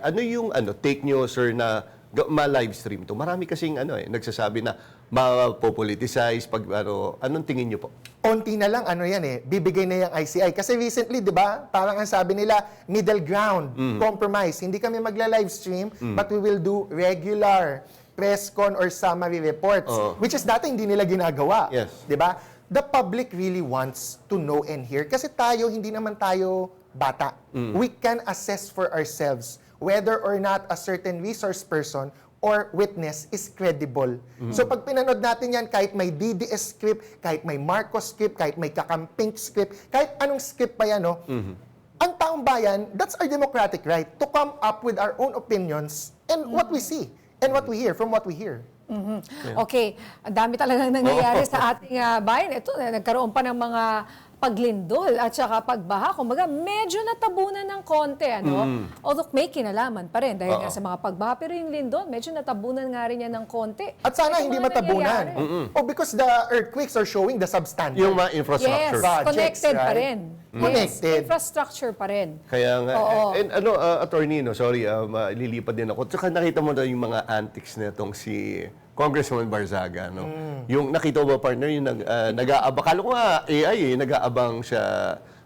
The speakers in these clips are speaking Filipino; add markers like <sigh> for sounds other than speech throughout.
Ano yung ano take nyo sir na ma-live stream to? Marami kasing ano eh nagsasabi na ma-politicize pag ano anong tingin nyo po? Onti na lang, ano yan eh, bibigay na yung ICI. Kasi recently, di ba, parang ang sabi nila, middle ground, Mm. compromise. Hindi kami magla-live stream, but we will do regular press con or summary reports. Oo. Which is dati hindi nila ginagawa. Yes. Di ba? The public really wants to know and hear. Kasi tayo, hindi naman tayo bata. Mm. We can assess for ourselves whether or not a certain resource person or witness is credible. Mm. So pag pinanood natin yan, kahit may DDS script, kahit may Marcos script, kahit may kakamping script, kahit anong script pa yan, no? Mm-hmm. ang taong bayan, that's our democratic right to come up with our own opinions and what we see and what we hear from what we hear. Okay, ang dami talagang nangyayari sa ating ah, bayan. Ito, eh, nagkaroon pa ng mga paglindol at saka pagbaha. Kumbaga, medyo natabunan ng konti. Ano? Although may kinalaman pa rin dahil nga Oo. sa mga pagbaha. Pero yung lindol, medyo natabunan nga rin yan ng konti. At sana Ito hindi mga matabunan. nangyayari. Oh, because the earthquakes are showing the substandard. Yung mga Yes, infrastructure. Projects, connected pa right? rin. Connected. Yes, infrastructure pa rin. Kaya nga, Oo. and ano, uh, attorney, no, sorry, um, uh, lilipad din ako. Tsaka nakita mo na yung mga antics na itong si Congressman Barzaga, no? Yung nakita mo ba, partner, yung nag, uh, nag-aabang, kala ko nga AI eh, nag-aabang siya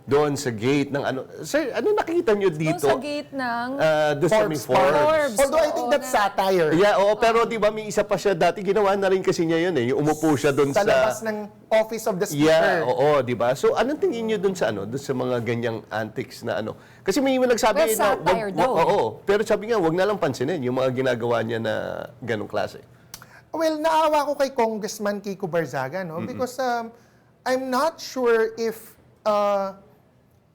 doon sa gate ng ano. Sir, ano nakita nyo Doon dito? sa gate ng... Uh, doon sa may Forbes, Forbes. Forbes. Although I think that's satire. Yeah, oo, pero di ba may isa pa siya dati, ginawa na rin kasi niya yun eh, yung umupo siya doon Sa sa... labas ng office of the speaker. Yeah, oo, di ba? So, anong tingin niyo doon sa ano, doon sa mga ganyang antics na ano? Kasi may mga nagsabi Well, na, satire wag- oo, pero sabi nga, wag na lang pansinin yung mga ginagawa niya na ganong klase. Well, naawa ko kay Congressman Kiko Barzaga, no? Because um, I'm not sure if uh,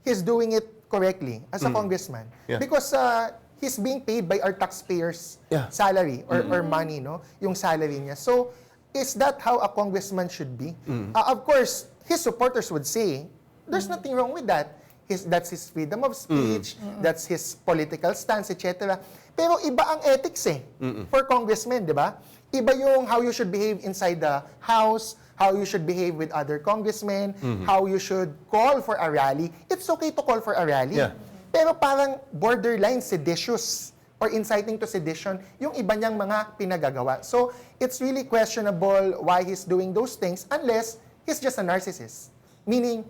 he's doing it correctly as a congressman. Yeah. Because uh, he's being paid by our taxpayers' Yeah. salary or, or money, no? Yung salary niya. So, is that how a congressman should be? Uh, of course, his supporters would say, there's nothing wrong with that. His, that's his freedom of speech, that's his political stance, etc. Pero iba ang ethics eh, for congressmen, di ba? Iba yung how you should behave inside the house, how you should behave with other congressmen, how you should call for a rally. It's okay to call for a rally. Yeah. Pero parang borderline seditious or inciting to sedition yung iba niyang mga pinagagawa. So, it's really questionable why he's doing those things unless he's just a narcissist. Meaning,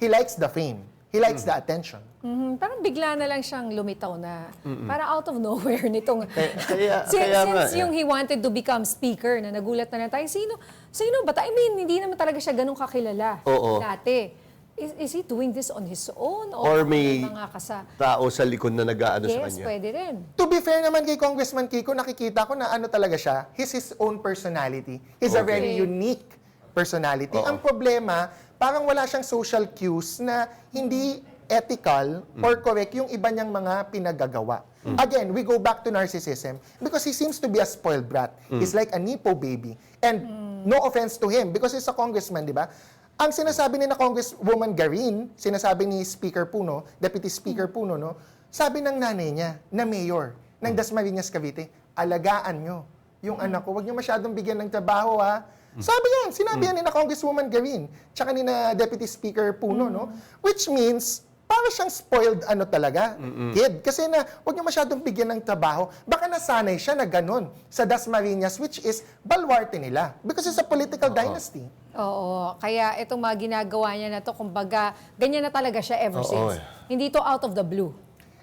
he likes the fame. He likes the attention. Mhm, parang bigla na lang siyang lumitaw na para out of nowhere nitong kaya- <laughs> Si- kaya nga, since yung he wanted to become speaker na nagulat na lang tayo sino sino ba ta- I mean hindi naman talaga siya ganun kakilala Oo. dati is, is he doing this on his own or, Or may mga kasa tao sa likod na nag-aano sa yes kanya. pwede rin To be fair naman kay Congressman Kiko, nakikita ko na ano talaga siya, he's his own personality. He's a Okay. very unique personality. Oo. Ang problema, parang wala siyang social cues na hindi ethical or correct yung iba niyang mga pinagagawa. Again, we go back to narcissism because he seems to be a spoiled brat. He's like a nepo baby. And no offense to him because he's a congressman, di ba? Ang sinasabi ni na Congresswoman Garin, sinasabi ni Speaker Puno, Deputy Speaker Puno, no, sabi ng nanay niya, na mayor ng Dasmariñas, Cavite, alagaan nyo yung anak ko. Huwag nyo masyadong bigyan ng trabaho, ha? Sabi yan, sinabi yan ni na Congresswoman Garin, tsaka ni na Deputy Speaker Puno, no? Which means, para siyang spoiled ano talaga, kid. Kasi na, huwag nyo masyadong bigyan ng trabaho. Baka nasanay siya na ganun sa Dasmariñas, which is balwarte nila. Because it's a political dynasty. Oo, kaya itong mga ginagawa niya na to kumbaga ganyan na talaga siya ever Oo, since eh. hindi to out of the blue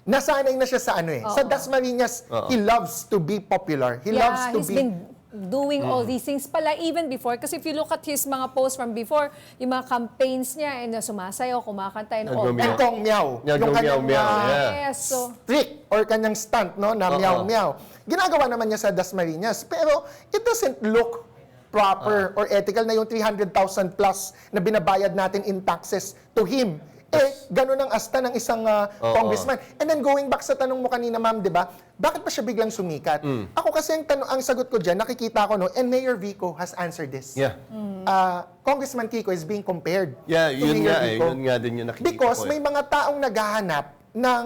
Nasanay na siya sa ano eh. Sa Dasmariñas, he loves to be popular. He yeah, loves to he's be... been doing all these things pala even before. Kasi if you look at his mga posts from before, yung mga campaigns niya, and sumasayaw, kumakanta, and all Nagmamia- that. And Kong Miao. Yeah, Kong Miao, Miao, ah, yeah. Yes, so, trick or kanyang stunt, no, na Oo. meow meow. Ginagawa naman niya sa Dasmariñas. Pero it doesn't look proper or ethical na yung 300,000 plus na binabayad natin in taxes to him. Eh, ganun ang asta ng isang ah, Oo. congressman. And then going back sa tanong mo kanina, ma'am, di ba? Bakit pa siya biglang sumikat? Mm. Ako kasi ang, tanong, ang sagot ko dyan, nakikita ko, no, and Mayor Vico has answered this. Yeah. Ah, Congressman Kiko is being compared Yeah, to yun Mayor nga eh. Vico. Yun nga din yung nakikita Because ko eh. may mga taong naghahanap ng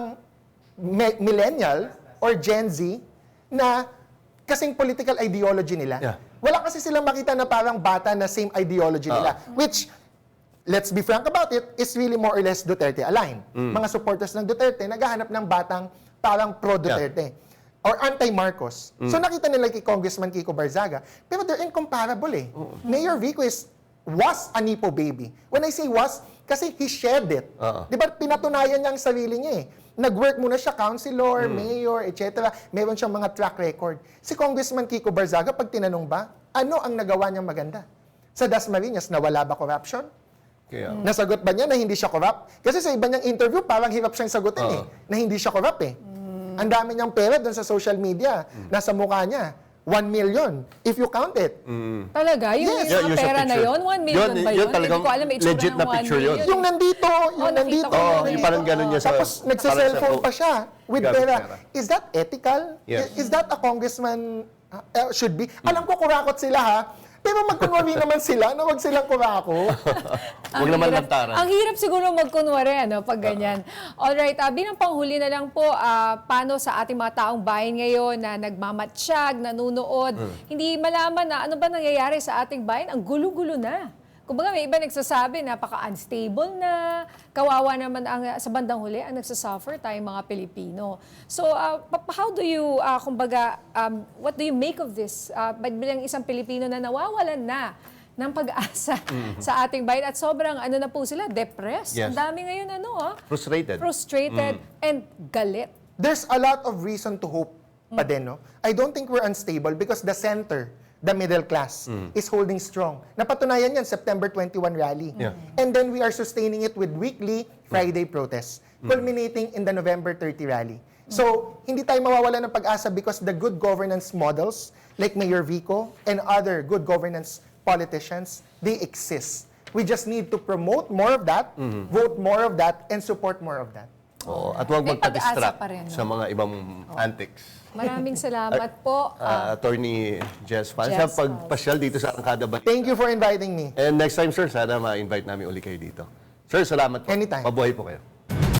me- millennial or Gen Z na kasing political ideology nila. Yeah. Wala kasi silang makita na parang bata na same ideology nila. Which, let's be frank about it, is really more or less Duterte aligned. Mm. Mga supporters ng Duterte naghahanap ng batang parang pro-Duterte. Or anti-Marcos. Mm. So nakita nila kay Congressman Kiko Barzaga. Pero they're incomparable eh. Mayor Vico is was a Nipo baby. When I say was, kasi he shared it. Oo. Di ba pinatunayan niya ang sarili niya eh. Nag-work muna siya, councilor, mayor, etc. Meron siyang mga track record. Si Congressman Kiko Barzaga, pag tinanong ba, ano ang nagawa niyang maganda? Sa Dasmariñas, nawala ba corruption? Kaya, Nasagot ba niya na hindi siya corrupt? Kasi sa iba niyang interview, parang hirap siyang sagutin eh, na hindi siya corrupt eh. Ang dami niyang pera doon sa social media, nasa mukha niya. 1 million, if you count it. Talaga? Yung, Yes. yung Yun- mga yun sa pera na picture. yon 1 million Yun- ba yun yun? talagang Hindi ko alam, itsura legit ng na 1 picture yun. million. Yung nandito, yung Oh, nakita nandito. ko Oo, yun. yung parang ganun niya sa... Tapos nagsa-cellphone parang pa siya with Gamit pera. pera. Is that ethical? Yes. Is that a congressman uh, uh, should be? Alam ko kurakot sila ha. Pero magkunwari naman sila na wag silang kurakot. Huwag naman lantaran. <laughs> Ang hirap siguro magkunwari, ano, pag ganyan. Alright, uh, bilang panghuli na lang po, ah, paano sa ating mga taong bayan ngayon na nagmamatsyag, nanunood, Hmm. hindi malaman na ano ba nangyayari sa ating bayan? Ang gulo-gulo na. Kumbaga may iba nagsasabi, napaka-unstable na, kawawa naman ang, sa bandang huli ang nagsasuffer tayong mga Pilipino. So, uh, how do you, uh, kumbaga, um, what do you make of this? Uh, bilang isang Pilipino na nawawalan na ng pag-asa sa ating bayan at sobrang ano na po sila, depressed. Yes. Ang dami ngayon ano ah, Frustrated. frustrated and galit. There's a lot of reason to hope pa din, no? I don't think we're unstable because the center, the middle class, is holding strong. Napatunayan yan September 21 rally. Yeah. And then we are sustaining it with weekly Friday protests, culminating in the November 30 rally. So, hindi tayo mawawala ng pag-asa because the good governance models, like Mayor Vico and other good governance politicians, they exist. We just need to promote more of that, vote more of that, and support more of that. Oo, at huwag May pag-asa magpa-distract pa rin, no? sa mga ibang antics. Maraming <laughs> salamat po. Ah, Attorney Jess Fan, Jess sa pagpasyal dito sa Angkada Balita. Thank you for inviting me. And next time, sir, sana ma-invite namin uli kayo dito. Sir, salamat po. Anytime. Mabuhay po kayo.